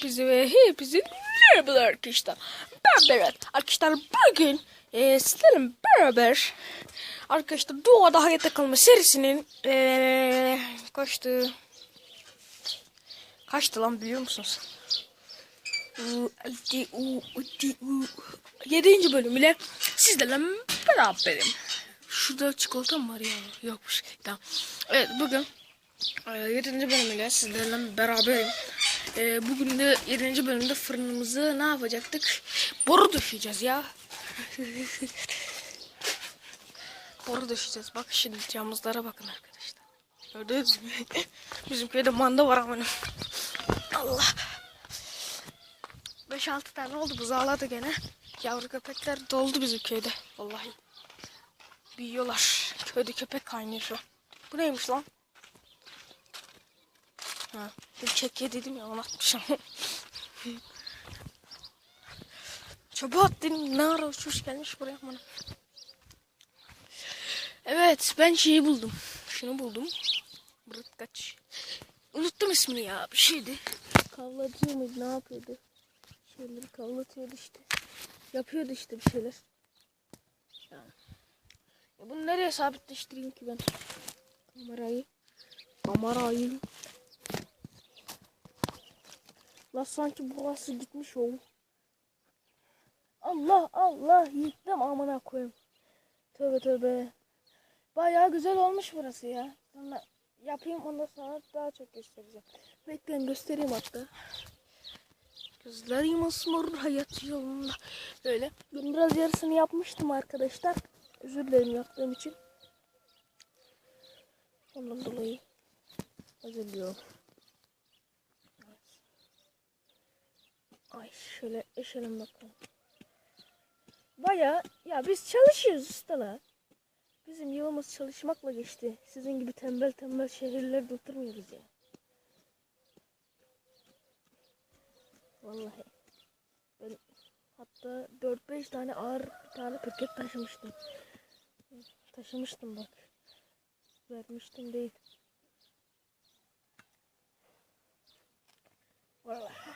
Hepinize ve hepinize merhabalar arkadaşlar. Ben Berat. Arkadaşlar bugün e, sizlerle beraber arkadaşlar doğada hayatta kalma serisinin e, kaçtı kaçtı lan biliyor musunuz? U, alti, u, uti, u. Yedinci bölümüyle sizlerle beraberim. Şurada çikolata mı var ya? Yokmuş. Tamam. Evet bugün ee, 7. bölümüyle sizlerle beraberim. Ee, bugün de 7. bölümde fırınımızı ne yapacaktık? Boru döşeyeceğiz ya. Boru döşeyeceğiz. Bak şimdi camızlara bakın arkadaşlar. Gördünüz mü? Bizim köyde manda var ama. Allah. 5-6 tane oldu buzağladı gene. Yavru köpekler doldu bizim köyde. Vallahi. Büyüyorlar. Köyde köpek kaynıyor şu an. Bu neymiş lan? Ha, bir kek dedim ya onu atmışım. Çöpe at dedim ne ara uçmuş gelmiş buraya bana. Evet ben şeyi buldum. Şunu buldum. Bırak kaç. Unuttum ismini ya bir şeydi. Kavlatıyor muydu ne yapıyordu? Şeyleri kavlatıyordu işte. Yapıyordu işte bir şeyler. Ya bunu nereye sabitleştireyim ki ben? Kamerayı. Kamerayı. La sanki burası gitmiş o. Allah Allah yıktım amına koyayım. Tövbe tövbe. Bayağı güzel olmuş burası ya. Sonra yapayım ondan sonra daha çok göstereceğim. Bekleyin göstereyim hatta. Gözlerim asmor hayat yolunda. Böyle. Ben biraz yarısını yapmıştım arkadaşlar. Özür dilerim yaptığım için. Ondan dolayı özür diliyorum. Ay şöyle eşelim bakalım. Baya ya biz çalışıyoruz ustalar. Bizim yılımız çalışmakla geçti. Sizin gibi tembel tembel şehirlerde oturmuyoruz ya. Vallahi. Ben hatta 4-5 tane ağır bir tane paket taşımıştım. Taşımıştım bak. Vermiştim değil. Vallahi.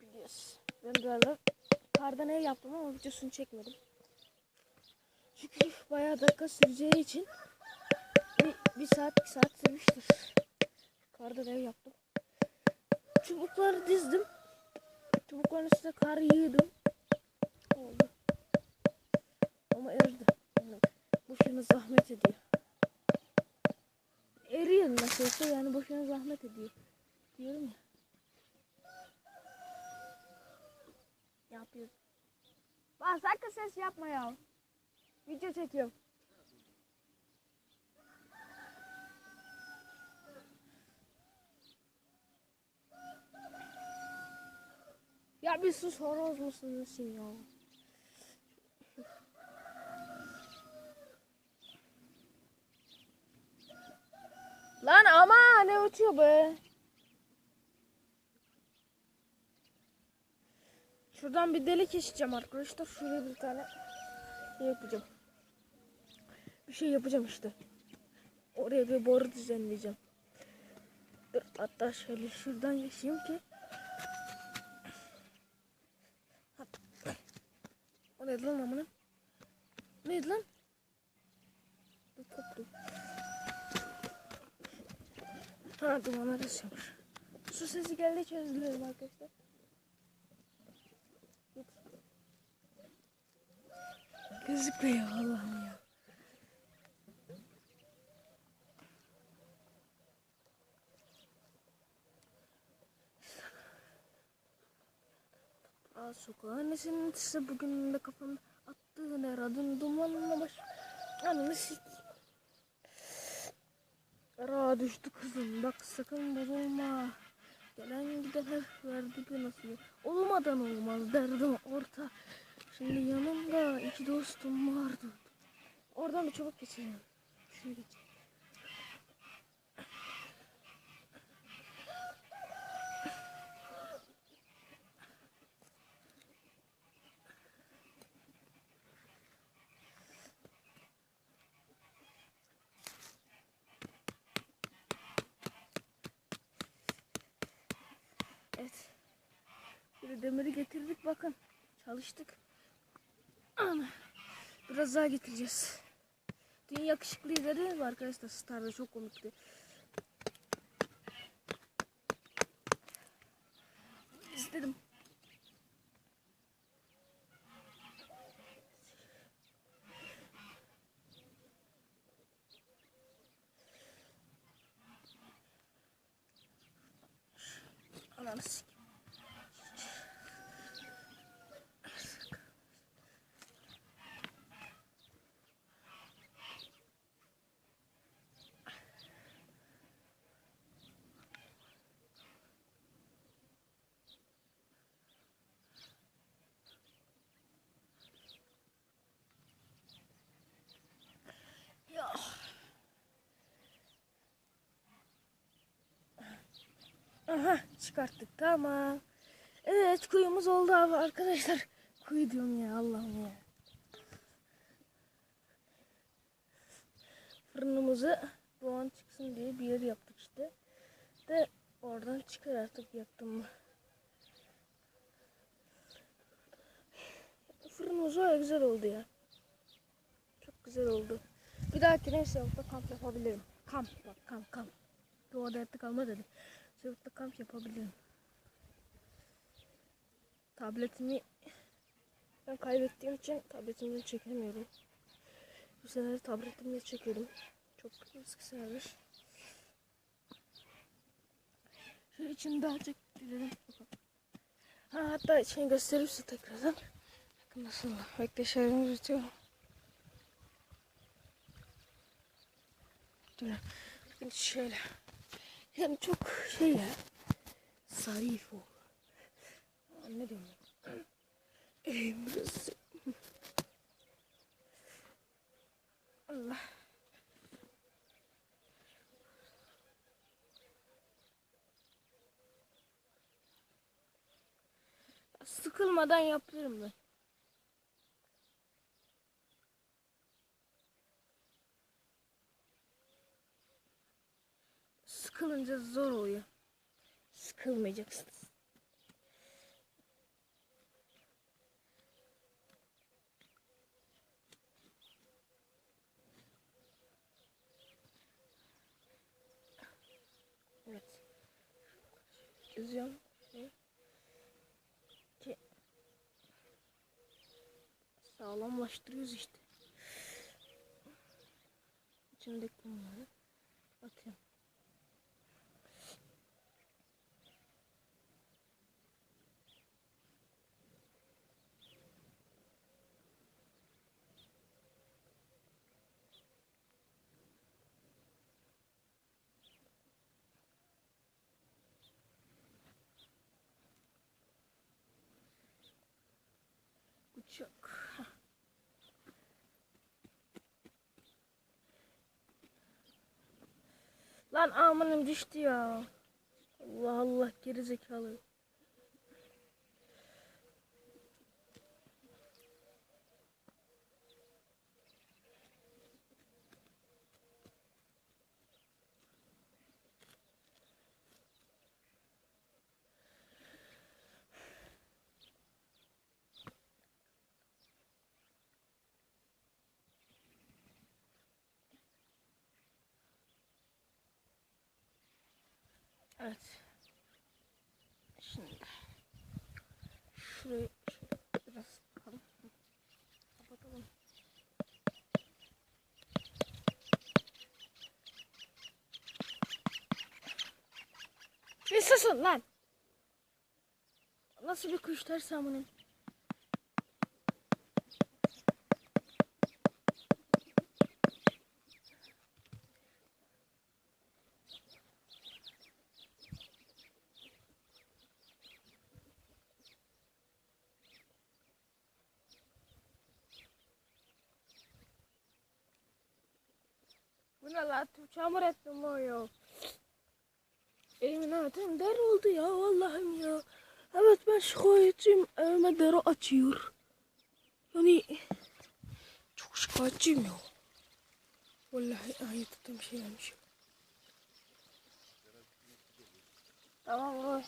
Biz biliyoruz. Ben böyle kardan ev yaptım ama videosunu çekmedim. Çünkü bayağı dakika süreceği için bir, bir saat iki saat sürmüştür. Kardan ev yaptım. Çubukları dizdim. Çubukların üstüne kar yığdım. Oldu. Ama eridi. Yani boşuna zahmet ediyor. Eriyor nasılsa yani boşuna zahmet ediyor. Diyorum ya. Yapıyoruz. Bak sakın ses yapma ya. Video çekiyorum. Ya bir sus horoz musun nesin ya? Lan ama ne ötüyor be? Şuradan bir delik geçeceğim arkadaşlar. Şuraya bir tane şey yapacağım. Bir şey yapacağım işte. Oraya bir boru düzenleyeceğim. Dur hatta şöyle şuradan geçeyim ki. O neydi lan amına? Neydi lan? Dur koptu. Ha dumanlar esiyormuş. Su sesi geldi çözdürelim arkadaşlar. Gözükmüyor Allah'ım ya. Aa, sokağın esintisi bugün de kafamda attığın her adım dumanla baş... Ananı sik. Ara düştü kızım bak sakın bozulma. Gelen giden hep verdi bir nasıl. Olmadan olmaz derdim orta. Şimdi yanımda iki dostum vardı. Oradan bir çabuk geçelim. Şöyle git. Evet. Böyle demiri getirdik bakın. Çalıştık. Ana. Biraz daha getireceğiz. Dün yakışıklıydı değil mi arkadaşlar? Star'da çok komikti. İstedim. Ananı Aha çıkarttık tamam. Evet kuyumuz oldu abi arkadaşlar. Kuyu diyorum ya Allah'ım ya. Fırınımızı doğan çıksın diye bir yer yaptık işte. De oradan çıkar artık yaktım mı. Fırınımız o güzel oldu ya. Çok güzel oldu. Bir dahakine Sevut'ta kamp yapabilirim. Kamp bak kamp kamp. Doğada hayatta kalma dedim. Sevut'ta kamp yapabilirim. Tabletimi ben kaybettiğim için tabletimden çekemiyorum. Bu sefer tabletimle çekelim. Çok eski sefer. Şu içini daha çektirelim. Ha, hatta içini göstereyim size tekrardan. Bakın nasıl. Bekle şarjımı bitiyorum. Dur. Bakın şöyle. Yani çok şey ya. Zarif o. Ne diyorum ben? Burası. Allah. Sıkılmadan yapıyorum ben. Sıkılınca zor oluyor. Sıkılmayacaksınız. Evet. Çiziyorum. Ki sağlamlaştırıyoruz işte. İçindeki bunları atıyorum. Lan amanım düştü ya. Allah Allah geri zekalı. Evet. Şimdi şurayı şöyle biraz kapatalım. Kapatalım. Bir susun lan. Nasıl bir kuş tersi amının? Bu ne lan? Çamur ettim o ya. Elimin altım der oldu ya Allah'ım ya. Evet ben şikayetçiyim. Evime deri açıyor. Yani çok şikayetçiyim ya. Vallahi ayette bir şey gelmiş. Tamam o.